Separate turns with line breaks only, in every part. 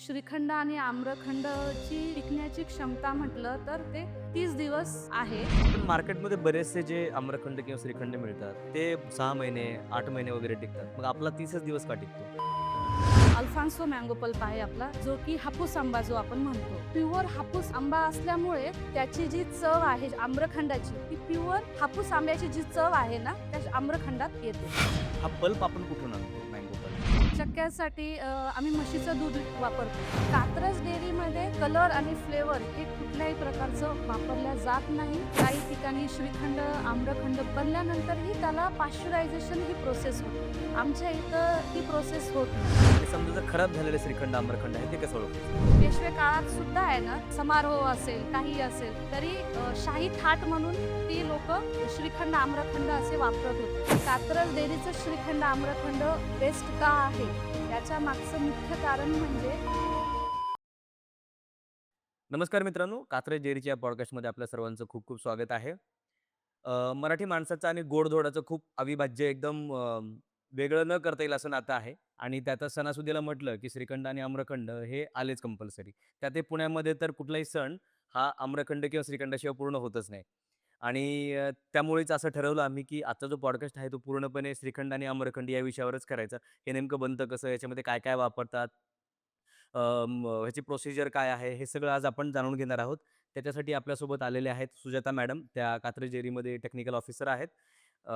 श्रीखंड आणि आम्रखंडची विकण्याची क्षमता म्हटलं तर ते तीस दिवस आहे.
पण मार्केटमध्ये बरेचसे जे आम्रखंड किंवा श्रीखंड मिळतात ते सहा महिने आठ महिने वगैरे टिकतात. मग आपला तीसच दिवस का टिकतो?
अल्फान्सो मँगो पल्प आहे आपला जो की हापूस आंबा जो आपण म्हणतो. प्युअर हापूस आंबा असल्यामुळे त्याची जी चव आहे आम्रखंडाची ती प्युअर हापूस आंब्याची जी चव आहे ना त्या आम्रखंडात येते.
हा बल्ब आपण
चक्क्यासाठी आम्ही म्हशीचं दूध वापरतो. कात्रज डेअरीमध्ये कलर आणि फ्लेवर हे कुठल्याही प्रकारचं वापरल्या जात नाही. काही ठिकाणी श्रीखंड आम्रखंड बनल्यानंतरही त्याला पाश्चरायझेशन ही प्रोसेस होते. आमच्या इथं ही प्रोसेस होत नाही.
समजा जर खराब झालेले श्रीखंड आम्रखंड आहे ते कसं ओळखायचं
पेशवे काळात सुद्धा आहे ना समारोह असेल काही असेल तरी अ, शाही थाट म्हणून ती लोक श्रीखंड आम्रखंड असे वापरत होते. कात्रज डेअरीचं श्रीखंड आम्रखंड बेस्ट का आहे? याच्या मागचं मुख्य कारण म्हणजे
नमस्कार मित्रांनो कात्रज डेअरीच्या या पॉडकास्टमध्ये आपल्या सर्वांचं खूप खूप स्वागत आहे. अ, मराठी माणसाचं आणि गोडधोडाचं खूप अविभाज्य एकदम वेगळं न करता येईल असं नातं आहे. आणि त्यात सणासुदीला म्हटलं की श्रीखंड आणि आम्रखंड हे आलेच कंपल्सरी त्यातही पुण्यामध्ये तर कुठलाही सण हा आम्रखंड किंवा श्रीखंडाशिवाय पूर्ण होतच नाही. आणि त्यामुळेच असं ठरवलं आम्ही की आजचा जो पॉडकास्ट आहे तो पूर्णपणे श्रीखंड आणि आम्रखंड या विषयावरच करायचा. हे नेमकं बनतं कसं? याच्यामध्ये काय काय वापरतात ह्याची प्रोसिजर काय आहे? हे सगळं आज आपण जाणून घेणार आहोत. त्याच्यासाठी आपल्यासोबत आलेले आहेत सुजाता मॅडम. त्या कात्रजेरीमध्ये टेक्निकल ऑफिसर आहेत. अ,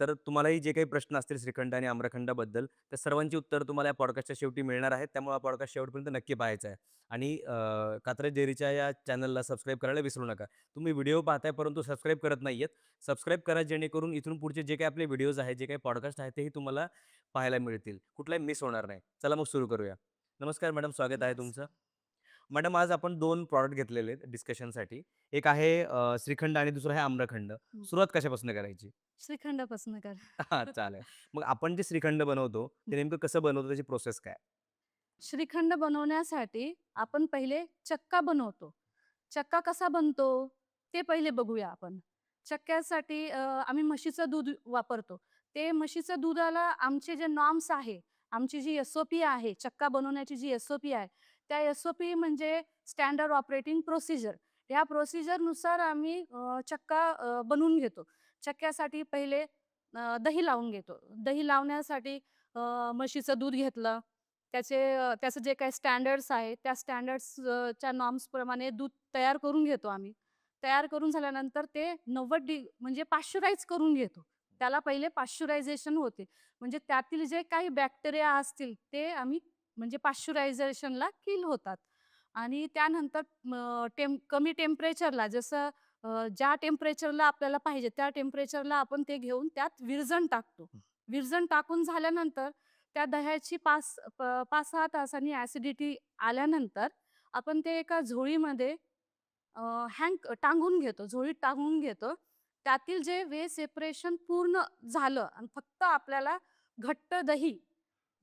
तर तुम्हालाही जे काही प्रश्न असतील श्रीखंड आणि आम्रखंडाबद्दल त्या सर्वांची उत्तर तुम्हाला या पॉडकास्टच्या शेवटी मिळणार आहेत. त्यामुळे हा पॉडकास्ट शेवटपर्यंत नक्की पाहायचा आहे. आणि अ, कात्रज डेअरीच्या या चॅनलला सबस्क्राईब करायला विसरू नका. तुम्ही व्हिडिओ पाहताय परंतु सबस्क्राईब करत नाही आहेत सबस्क्राईब करा जेणेकरून इथून पुढचे जे काही आपले व्हिडिओज आहेत जे काही पॉडकास्ट आहेत तेही तुम्हाला पाहायला मिळतील. कुठलाही मिस होणार नाही. चला मग सुरू करूया. नमस्कार मॅडम स्वागत आहे तुमचं. मॅडम आज आपण दोन प्रॉडक्ट घेतलेले आहेत डिस्कशनसाठी. एक आहे अ, श्रीखंड आणि दुसरं आहे आम्रखंड. सुरुवात कशापासून करायची?
श्रीखंडापासून कर.
हा चालेल. मग आपण जे श्रीखंड बनवतो ते नेमकं कसं बनवतो त्याची प्रोसेस काय?
श्रीखंड बनवण्यासाठी आपण पहिले चक्का बनवतो. चक्का कसा बनतो ते पहिले बघूया आपण. चक्क्यासाठी अ, आम्ही म्हशीचं दूध वापरतो. ते म्हशीचं दुधाला आमचे जे नॉर्म्स आहे आमची जी एस ओ पी आहे चक्का बनवण्याची जी एस ओ पी आहे त्या एस ओ पी म्हणजे स्टँडर्ड ऑपरेटिंग प्रोसिजर या प्रोसिजरनुसार आम्ही चक्का बनवून घेतो. चक्क्यासाठी पहिले दही लावून घेतो. दही लावण्यासाठी म्हशीचं दूध घेतलं. त्याचे त्याचं जे काही स्टँडर्ड्स आहे त्या स्टँडर्ड्सच्या नॉर्म्सप्रमाणे दूध तयार करून घेतो आम्ही. तयार करून झाल्यानंतर ते नव्वद डिग म्हणजे पाश्चराईज करून घेतो. त्याला पहिले पाश्चरायझेशन होते. म्हणजे त्यातील जे काही बॅक्टेरिया असतील ते आम्ही म्हणजे पाश्चरायझेशनला किल होतात. आणि त्यानंतर टेम कमी टेम्परेचरला जसं ज्या टेम्परेचरला आपल्याला पाहिजे त्या टेम्परेचरला आपण ते घेऊन त्यात विरजण टाकतो. विरजण टाकून झाल्यानंतर त्या दह्याची पाच पाच सहा तासांनी ॲसिडिटी आल्यानंतर आपण ते एका झोळीमध्ये हँग टांगून घेतो झोळीत टांगून घेतो. त्यातील जे वे सेपरेशन पूर्ण झालं आणि फक्त आपल्याला घट्ट दही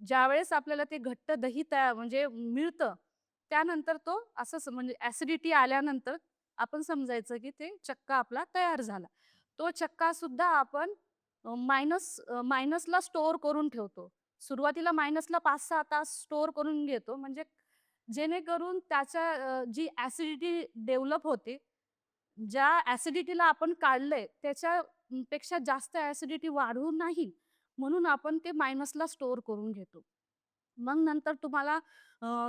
ज्यावेळेस आपल्याला ते घट्ट दही तयार म्हणजे मिळतं त्यानंतर तो असं म्हणजे ॲसिडिटी आल्यानंतर आपण समजायचं की ते चक्का आपला तयार झाला. तो चक्का सुद्धा आपण मायनस मायनसला स्टोअर करून ठेवतो. सुरुवातीला मायनसला पाच सहा तास स्टोअर करून घेतो. म्हणजे जेणेकरून त्याच्या जी ॲसिडिटी डेव्हलप होते ज्या ॲसिडिटीला आपण काढलंय त्याच्यापेक्षा जास्त ॲसिडिटी वाढू नाही. म्हणून आपण ते मायनसला स्टोअर करून घेतो. मग नंतर तुम्हाला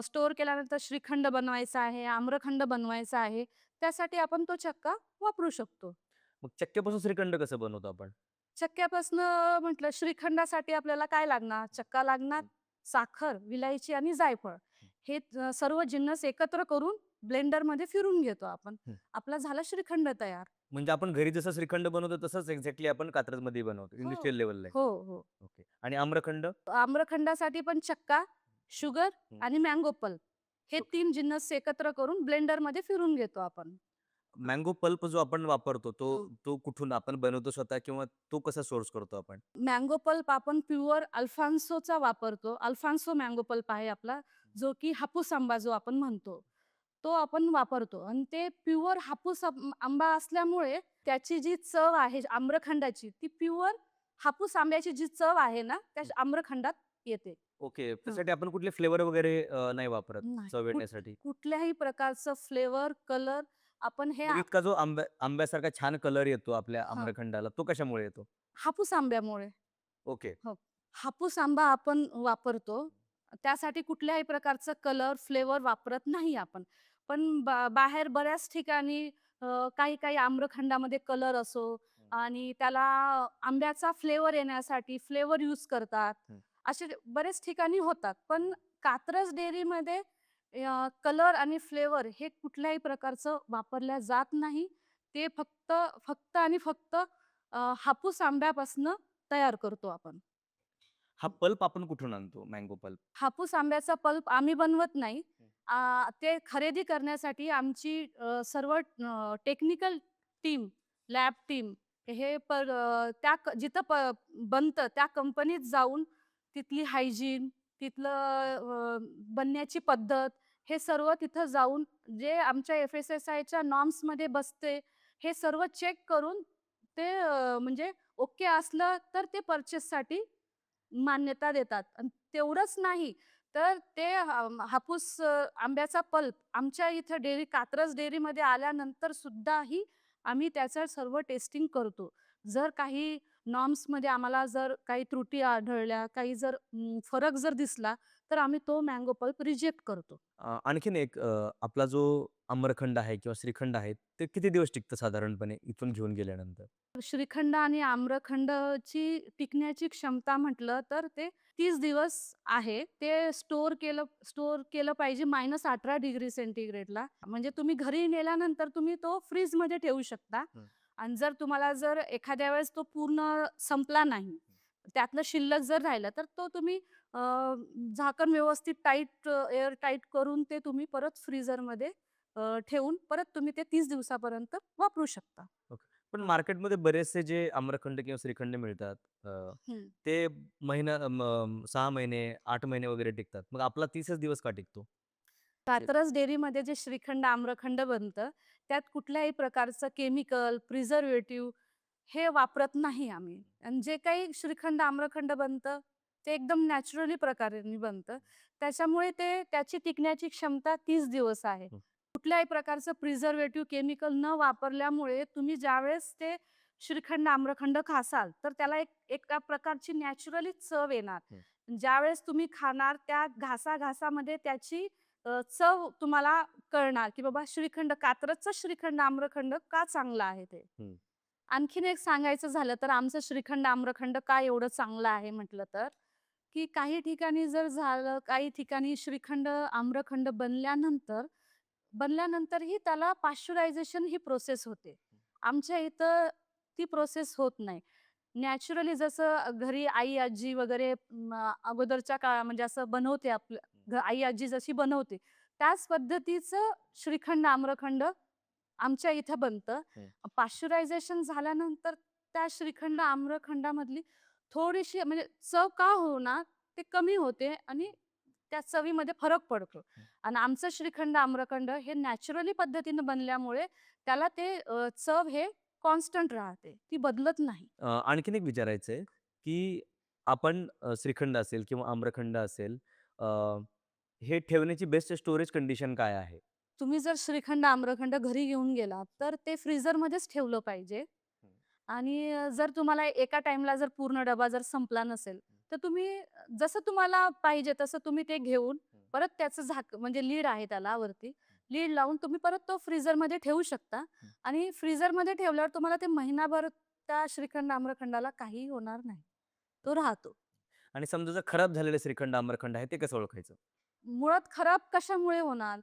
स्टोअर केल्यानंतर श्रीखंड बनवायचा आहे आम्रखंड बनवायचा आहे त्यासाठी आपण तो चक्का वापरू शकतो.
मग चक्क्यापासून श्रीखंड कसं बनवतो आपण?
चक्क्यापासनं म्हटलं श्रीखंडासाठी आपल्याला काय लागणार? चक्का लागणार साखर विलायची आणि जायफळ. हे. सर्व जिन्नस एकत्र करून ब्लेंडरमध्ये फिरून घेतो आपण. आपला झाला श्रीखंड तयार.
म्हणजे आपण घरी जसं श्रीखंड बनवतो तसंच एक्झॅक्टली आपण कात्रजमध्ये बनवतो इंडस्ट्रियल लेवलला
हो हो.
ओके. आणि आम्रखंड?
आम्रखंडासाठी पण चक्का शुगर
हं.
आणि मँगो पल्प हे. तीन जिन्नस एकत्र करून ब्लेंडरमध्ये फिरून घेतो आपण.
मँगो पल्प जो आपण वापरतो तो
हो.
तो कुठून आपण बनवतो स्वतः किंवा तो कसा सोर्स करतो आपण?
मँगो पल्प आपण प्युअर अल्फान्सोचा वापरतो. अल्फान्सो मँगो पल्प आहे आपला जो की हापूस आंबा जो आपण म्हणतो. तो आपण वापरतो. आणि ते प्युअर हापूस आंब- असल्यामुळे त्याची जी चव आहे आम्रखंडाची ती प्युअर हापूस आंब्याची जी चव आहे ना त्या आम्रखंडात येते.
ओके. त्यासाठी आपण कुठले फ्लेवर वगैरे नाही वापरत. चव येण्यासाठी?
कुठल्याही प्रकारचं फ्लेवर कलर आपण हे आ-
इतका जो आंब्या आंब्यासारखा छान कलर येतो आपल्या
हा.
आम्रखंडाला तो कशामुळे येतो?
हापूस आंब्यामुळे.
ओके.
हापूस आंबा आपण वापरतो. त्यासाठी कुठल्याही प्रकारचं कलर फ्लेवर वापरत नाही आपण. पण बा- बाहेर बऱ्याच ठिकाणी काही काही आम्रखंडामध्ये कलर असो आणि त्याला आंब्याचा फ्लेवर येण्यासाठी फ्लेवर यूज करतात. असे बरेच ठिकाणी होतात. पण कात्रज डेअरीमध्ये कलर आणि फ्लेवर हे कुठल्याही प्रकारचं वापरल्या जात नाही. ते फक्त फक्त आणि फक्त हापूस आंब्यापासनं तयार करतो आपण.
हा पल्प आपण कुठून आणतो? Mango pulp.
हापूस आंब्याचा पल्प आम्ही बनवत नाही. ते खरेदी करण्यासाठी आमची सर्व टेक्निकल टीम लॅब टीम हे पर त्या क- जिथं प बनतं त्या कंपनीत जाऊन तिथली हायजीन तिथलं बनण्याची पद्धत हे सर्व तिथं जाऊन जे आमच्या एफ एस एस आयच्या नॉर्म्समध्ये बसते हे सर्व चेक करून ते म्हणजे ओके असलं तर ते परचेससाठी मान्यता देतात. आणि तेवढंच नाही तर ते हापूस आंब्याचा पल्प आमच्या इथं डेअरी कात्रज डेअरीमध्ये आल्यानंतर सुद्धाही आम्ही त्याचं सर्व टेस्टिंग करतो. जर काही नॉर्म्समध्ये आम्हाला जर काही त्रुटी आढळल्या काही जर फरक जर दिसला तर आम्ही तो मँगो पल्प रिजेक्ट करतो.
आणखीन एक आपला जो आम्रखंड आहे किंवा श्रीखंड आहे ते किती दिवस टिकतं साधारणपणे इथून घेऊन गेल्यानंतर?
श्रीखंड आणि आम्रखंडची टिकण्याची क्षमता म्हटलं तर ते तीस दिवस आहे. ते स्टोअर केलं स्टोअर केलं पाहिजे मायनस अठरा डिग्री सेंटीग्रेडला. म्हणजे तुम्ही घरी नेल्यानंतर तुम्ही तो फ्रीजमध्ये ठेवू शकता. आणि जर तुम्हाला जर एखाद्या वेळेस तो पूर्ण संपला नाही त्यातलं शिल्लक जर राहिलं तर तो तुम्ही झाकण व्यवस्थित टाईट एअर टाईट करून ते तुम्ही परत फ्रीजरमध्ये ठेवून परत तुम्ही ते तीस दिवसापर्यंत वापरू शकता.
पण मार्केटमध्ये बरेचसे जे आम्रखंड किंवा श्रीखंड मिळतात अ. ते महिना सहा महिने आठ महिने वगैरे टिकतात. मग आपला तीसच दिवस का टिकतो?
कात्रज डेअरीमध्ये जे श्रीखंड आम्रखंड बनतं त्यात कुठल्याही प्रकारचं केमिकल प्रिझर्वेटिव्ह हे वापरत नाही आम्ही. आणि जे काही श्रीखंड आम्रखंड बनतं ते एकदम नॅचरली प्रकारे बनतं. त्याच्यामुळे ते त्याची टिकण्याची क्षमता तीस दिवस आहे.
हं.
कुठल्याही प्रकारचं प्रिझर्वेटिव्ह केमिकल न वापरल्यामुळे तुम्ही ज्यावेळेस ते श्रीखंड आम्रखंड खासाल तर त्याला एक एका प्रकारची नॅचरली चव येणार. ज्यावेळेस तुम्ही खाणार त्या घासा घासामध्ये त्याची चव तुम्हाला कळणार की बाबा श्रीखंड कात्रजचं श्रीखंड आम्रखंड का चांगलं आहे ते. आणखीन एक सांगायचं झालं तर आमचं श्रीखंड आम्रखंड का एवढं चांगलं आहे म्हटलं तर की काही ठिकाणी जर झालं काही ठिकाणी श्रीखंड आम्रखंड बनल्यानंतर बनल्यानंतरही त्याला पाश्चरायझेशन ही प्रोसेस होते. आमच्या इथं ती प्रोसेस होत नाही. नॅचरली जसं घरी आई आजी वगैरे अगोदरच्या काळा म्हणजे असं बनवते आपलं आई आजी जशी बनवते त्याच पद्धतीचं श्रीखंड आम्रखंड आमच्या इथं बनतं. पाश्चरायझेशन झाल्यानंतर त्या श्रीखंड आम्रखंडामधली थोडीशी म्हणजे चव का होणार ते कमी होते आणि त्या चवीमध्ये फरक पडतो. आणि आमचं श्रीखंड आम्रखंड हे नॅचरली पद्धतीनं बनल्यामुळे त्याला ते चव हे कॉन्स्टंट राहते. ती बदलत नाही.
आणखीन एक विचारायचं आहे की आपण श्रीखंड असेल किंवा आम्रखंड असेल हे ठेवण्याची बेस्ट स्टोरेज कंडिशन काय आहे?
तुम्ही जर श्रीखंड आम्रखंड घरी घेऊन गेला तर ते फ्रीझरमध्येच ठेवलं पाहिजे. आणि जर तुम्हाला एका टाइमला जर पूर्ण डबा जर संपला नसेल तर तुम्ही जसं तुम्हाला पाहिजे तसं तुम्ही ते घेऊन परत त्याचं झाक म्हणजे लीड आहे त्याला वरती लीड लावून तुम्ही परत तो फ्रीझरमध्ये ठेवू शकता आणि फ्रीझरमध्ये ठेवल्यावर तुम्हाला ते महिनाभर त्या श्रीखंड आम्रखंडाला काही होणार नाही. तो राहतो.
आणि समजा जर खराब झालेलं श्रीखंड आम्रखंड आहे ते कसं ओळखायचं?
मुळात खराब कशामुळे होणार?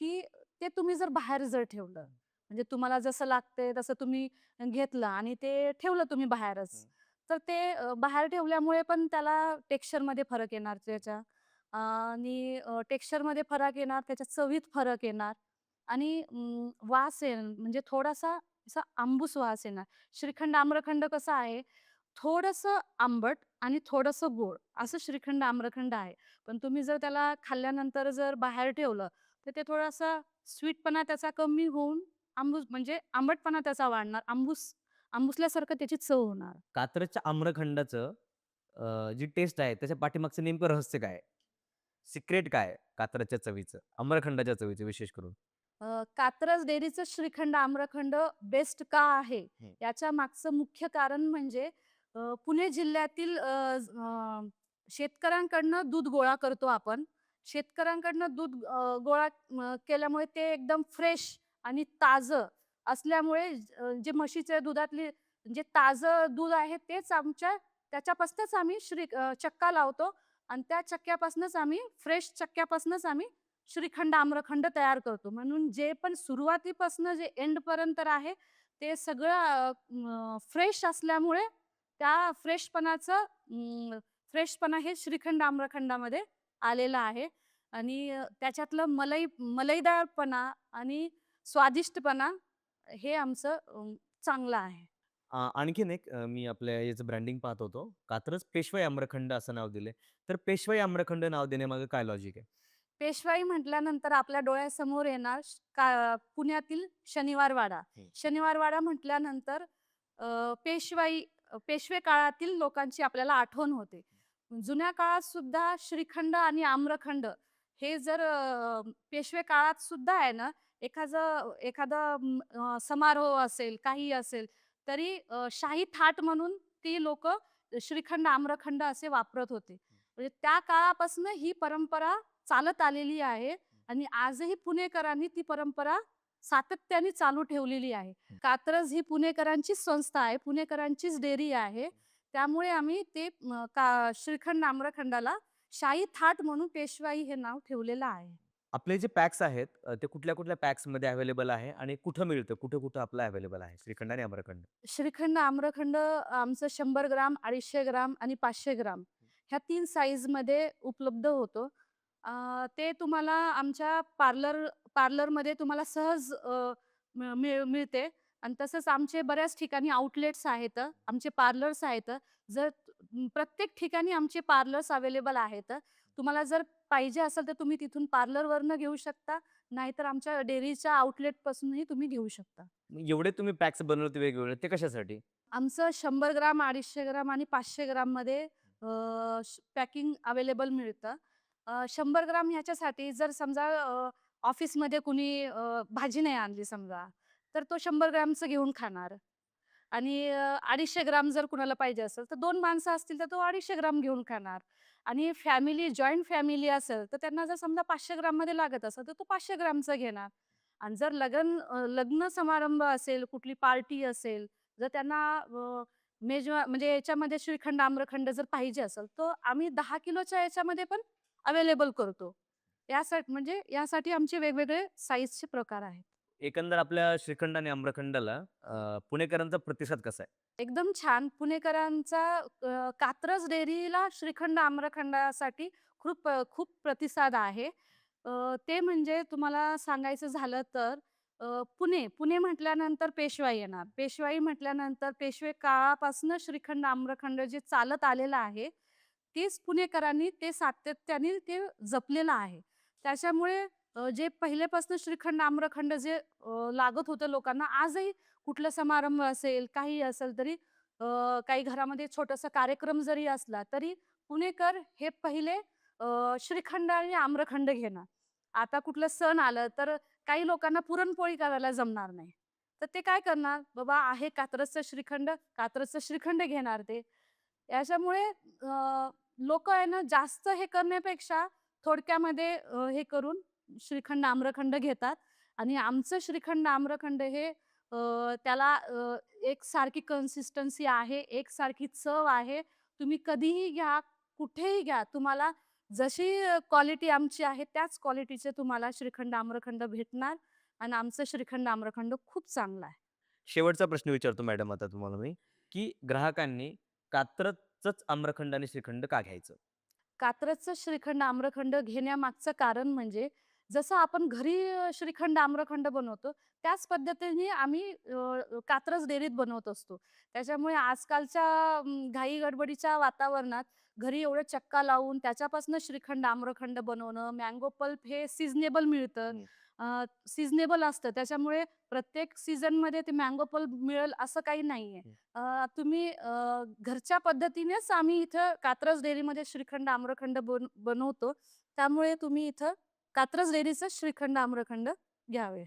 की ते तुम्ही जर बाहेर जर ठेवलं म्हणजे तुम्हाला जसं लागतंय तसं तुम्ही घेतलं आणि ते ठेवलं तुम्ही बाहेरच. तर ते बाहेर ठेवल्यामुळे पण त्याला टेक्स्चरमध्ये फरक येणार त्याच्या. आणि टेक्स्चरमध्ये फरक येणार त्याच्या चवीत फरक येणार आणि वास येणार म्हणजे थोडासा असा आंबूस वास येणार. श्रीखंड आम्रखंड कसं आहे? थोडंसं आंबट आणि थोडंसं गोड असं श्रीखंड आम्रखंड आहे. पण तुम्ही जर त्याला खाल्ल्यानंतर जर बाहेर ठेवलं तर ते थोडासा स्वीटपणा त्याचा कमी होऊन आंबूस म्हणजे आंबटपणा त्याचा वाढणार आंबूस आंबुसल्यासारखं त्याची चव होणार
कात्रजच्या आम्रखंडाचं अ, जी टेस्ट आहे त्याच्या पाठीमागचं नेमकं रहस्य काय आहे? सिक्रेट काय आहे कात्रजच्या चवीचं? आम्रखंडाच्या चवीचं विशेष करून?
अ, कात्रज डेअरीचं श्रीखंड, आम्रखंड बेस्ट का आहे? याच्या मागचं मुख्य कारण म्हणजे अ, पुणे जिल्ह्यातील अ, ज अ, शेतकऱ्यांकडनं दूध गोळा करतो आपण. शेतकऱ्यांकडनं दूध अ, गोळा अ, केल्यामुळे ते एकदम फ्रेश आणि ताजं असल्यामुळे जे म्हशीचे दुधातली जे ताजं दूध आहे तेच आमच्या त्याच्यापासूनच आम्ही श्री चक्का लावतो आणि त्या चक्क्यापासूनच आम्ही फ्रेश चक्क्यापासूनच आम्ही श्रीखंड, आम्रखंड तयार करतो. म्हणून जे पण सुरुवातीपासून जे एंडपर्यंत आहे ते सगळं फ्रेश असल्यामुळे त्या फ्रेशपणाचं फ्रेशपणा हे श्रीखंड, आम्रखंडामध्ये आलेला आहे आणि त्याच्यातलं मलई मलईदारपणा आणि स्वादिष्टपणा हे आमचं चांगलं आहे.
आणखीन एक अ, मी आपल्या याचं ब्रँडिंग पाहत होतो. कात्रज पेशवाई आम्रखंड असं नाव दिलंय. तर पेशवाई आम्रखंड नाव देण्यामागे काय लॉजिक आहे?
पेशवाई म्हटल्यानंतर आपल्या डोळ्यासमोर येणार श का पुण्यातील शनिवार वाडा.
हं.
शनिवार वाडा म्हटल्यानंतर अ, पेशवाई पेशवे काळातील लोकांची आपल्याला आठवण होते. जुन्या काळात सुद्धा श्रीखंड आणि आम्रखंड हे जर पेशवे काळात सुद्धा आहे ना, एखादं एखादा समारोह असेल, काही असेल, तरी शाही थाट म्हणून ती लोकं श्रीखंड, आम्रखंड असे वापरत होते. म्हणजे त्या काळापासून ही परंपरा चालत आलेली आहे आणि आजही पुणेकरांनी ती परंपरा सातत्याने चालू ठेवलेली आहे. कात्रज ही पुणेकरांचीच संस्था आहे, पुणेकरांचीच डेअरी आहे. त्यामुळे आम्ही ते का श्रीखंड, आम्रखंडाला शाही थाट म्हणून पेशवाई हे नाव ठेवलेलं आहे.
आपले जे पॅक्स आहेत अ, ते कुठल्या-कुठल्या पॅक्समध्ये अवेलेबल आहे आणि कुठं मिळतं? कुठं-कुठं आपलं अवेलेबल आहे श्रीखंड आणि आम्रखंड?
श्रीखंड, आम्रखंड आमचं 100 ग्राम, 250 ग्राम आणि 500 ग्राम ह्या 3 साइजमध्ये उपलब्ध होतो. अ, ते तुम्हाला आमच्या पार्लर पार्लरमध्ये तुम्हाला सहज अ, मिळ मिळते आणि तसंच आमचे बऱ्याच ठिकाणी आउटलेट्स आहेत. आमचे पार्लर्स आहेत. जर प्रत्येक ठिकाणी आमचे पार्लर्स अवेलेबल आहेत. तुम्हाला जर पाहिजे असेल तर तुम्ही तिथून पार्लरवरनं घेऊ शकता, नाहीतर आमच्या डेअरीच्या आउटलेटपासूनही तुम्ही घेऊ शकता.
एवढे तुम्ही पॅक्स बनवते वेगवेगळे ते कशासाठी?
आमचं 100 ग्राम, 250 ग्राम आणि 500 ग्राममध्ये पॅकिंग अवेलेबल मिळतं. 100 ग्राम ह्याच्यासाठी जर समजा ऑफिसमध्ये कुणी भाजी नाही आणली समजा, तर तो 100 ग्रामचं घेऊन खाणार आणि अडीचशे ग्राम जर कुणाला पाहिजे असेल, तर दोन माणसं असतील तर तो 250 ग्राम घेऊन खाणार आणि फॅमिली जॉईंट फॅमिली असेल, तर त्यांना जर समजा पाचशे ग्राममध्ये लागत असेल, तर तो पाचशे ग्रामचं घेणार आणि जर लगन लग्न समारंभ असेल, कुठली पार्टी असेल, जर त्यांना मेज मेजवा म्हणजे याच्यामध्ये श्रीखंड, आम्रखंड जर पाहिजे असेल, तर आम्ही दहा किलोच्या याच्यामध्ये पण अवेलेबल करतो. यासाठी म्हणजे यासाठी आमचे वेगवेगळे साईजचे प्रकार आहेत.
एकंदर आपल्या श्रीखंड आणि आम्रखंडाला पुणेकरांचा प्रतिसाद कसा आहे?
एकदम छान. पुणेकरांचा अ, कात्रज डेअरीला श्रीखंड, आम्रखंडासाठी खूप अ, खूप प्रतिसाद आहे. अ, ते म्हणजे तुम्हाला सांगायचं झालं तर अ, पुणे, पुणे म्हटल्यानंतर पेशवाई येणार. पेशवाई म्हटल्यानंतर पेशवे काळापासून श्रीखंड, आम्रखंड जे चालत आलेलं आहे, तेच पुणेकरांनी ते सातत्याने ते जपलेलं आहे. त्याच्यामुळे जे पहिल्यापासून श्रीखंड, आम्रखंड जे लागत होतं लोकांना, आजही कुठला समारंभ असेल, काही असेल तरी काही घरामध्ये छोटासा कार्यक्रम जरी असला, तरी पुणेकर हे पहिले श्रीखंड आणि आम्रखंड घेणार. आता कुठलं सण आलं, तर काही लोकांना पुरणपोळी करायला जमणार नाही. तर ते काय करणार? बाबा आहे कात्रजचं श्रीखंड, कात्रजचं श्रीखंड घेणार ते. याच्यामुळे लोक आहे ना जास्त हे करण्यापेक्षा थोडक्यामध्ये हे करून श्रीखंड, आम्रखंड घेतात आणि आमचं श्रीखंड, आम्रखंड हे त्याला अ, एकसारखी कन्सिस्टन्सी आहे, एकसारखी चव आहे. तुम्ही कधीही घ्या, कुठेही घ्या, तुम्हाला जशी क्वालिटी आमची आहे, त्याच क्वालिटीचे तुम्हाला श्रीखंड, आम्रखंड भेटणार आणि आमचं श्रीखंड, आम्रखंड खूप चांगलं आहे.
शेवटचा प्रश्न विचारतो मॅडम आता तुम्हाला मी, की ग्राहकांनी कात्रजचंच आम्रखंड आणि श्रीखंड का घ्यायचं?
कात्रजचं श्रीखंड, आम्रखंड घेण्यामागचं कारण म्हणजे जसं आपण घरी श्रीखंड, आम्रखंड बनवतो, त्याच पद्धतीने आम्ही कात्रज डेअरीत बनवत असतो. त्याच्यामुळे आजकालच्या अं, घाई-गडबडीच्या वातावरणात घरी एवढं चक्का लावून त्याच्यापासून श्रीखंड, आम्रखंड बनवणं, मँगो पल्प हे सीझनेबल मिळतं. सीझनेबल असतं. त्याच्यामुळे प्रत्येक सीझनमध्ये ते मँगो पल्प मिळेल असं काही नाहीये. तुम्ही घरच्या पद्धतीनेच आम्ही इथं कात्रज डेअरीमध्ये श्रीखंड आम्रखंड बन बनवतो. त्यामुळे तुम्ही इथं कात्रज डेअरीचं श्रीखंड आम्रखंड घ्यावे.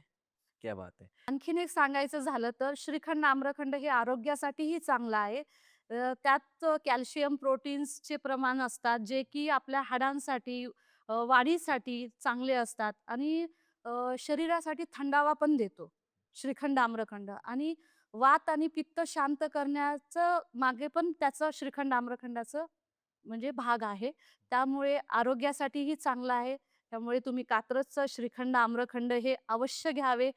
क्या बात आहे.
आणखीन एक सांगायचं झालं तर श्रीखंड आम्रखंड हे आरोग्यासाठीही चांगलं आहे. अ, त्यात कॅल्शियम प्रोटीन्सचे प्रमाण असतात जे की आपल्या हाडांसाठी अ, वाढीसाठी चांगले असतात आणि अ, शरीरासाठी थंडावा पण देतो श्रीखंड आम्रखंड आणि वात आणि पित्त शांत करण्याचं मागे पण त्याचं श्रीखंड आम्रखंडाचं म्हणजे भाग आहे. त्यामुळे आरोग्यासाठीही चांगलं आहे. त्यामुळे तुम्ही कात्रजचं श्रीखंड आम्रखंड हे अवश्य घ्यावे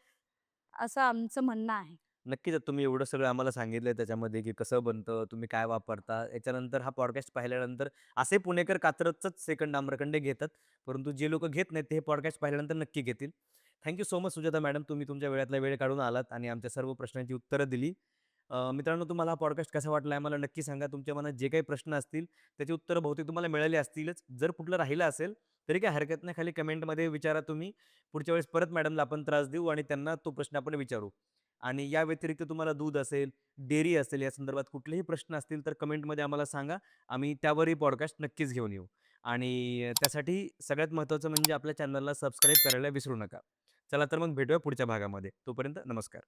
असं आमचं म्हणणं आहे.
नक्कीच तुम्ही एवढं सगळं आम्हाला सांगितलंय त्याच्यामध्ये की कसं बनतं तुम्ही काय वापरता याच्यानंतर हा पॉडकास्ट पाहिल्यानंतर असे पुणेकर कात्रजचंच सेकंड आम्रखंड घेतात परंतु जे लोक घेत नाहीत ते हे पॉडकास्ट पाहिल्यानंतर नक्की घेतील. Thank you so much Sujata madam. तुम्ही तुमच्या वेळातला वेळ काढून आलात आणि आमच्या सर्व प्रश्नांची उत्तरं दिली. मित्रांनो तुम्हाला हा पॉडकास्ट कसा वाटला आहे मला नक्की सांगा. तुमच्या मनात जे काही प्रश्न असतील त्याची उत्तरं बहुतेक तुम्हाला मिळाली असतीलच. जर कुठलं राहिलं असेल तरी काय हरकत नाही. खाली कमेंटमध्ये विचारा तुम्ही. पुढच्या वेळेस परत मॅडमला आपण त्रास देऊ आणि त्यांना तो प्रश्न आपण विचारू. आणि या व्यतिरिक्त तुम्हाला दूध असेल डेअरी असेल या संदर्भात कुठलेही प्रश्न असतील तर कमेंटमध्ये आम्हाला सांगा. आम्ही त्यावरही पॉडकास्ट नक्कीच घेऊन येऊ. आणि त्यासाठी सगळ्यात महत्त्वाचं म्हणजे आपल्या चॅनलला सबस्क्राईब करायला विसरू नका. चला तर मग भेटूया पुढच्या भागामध्ये. तोपर्यंत नमस्कार.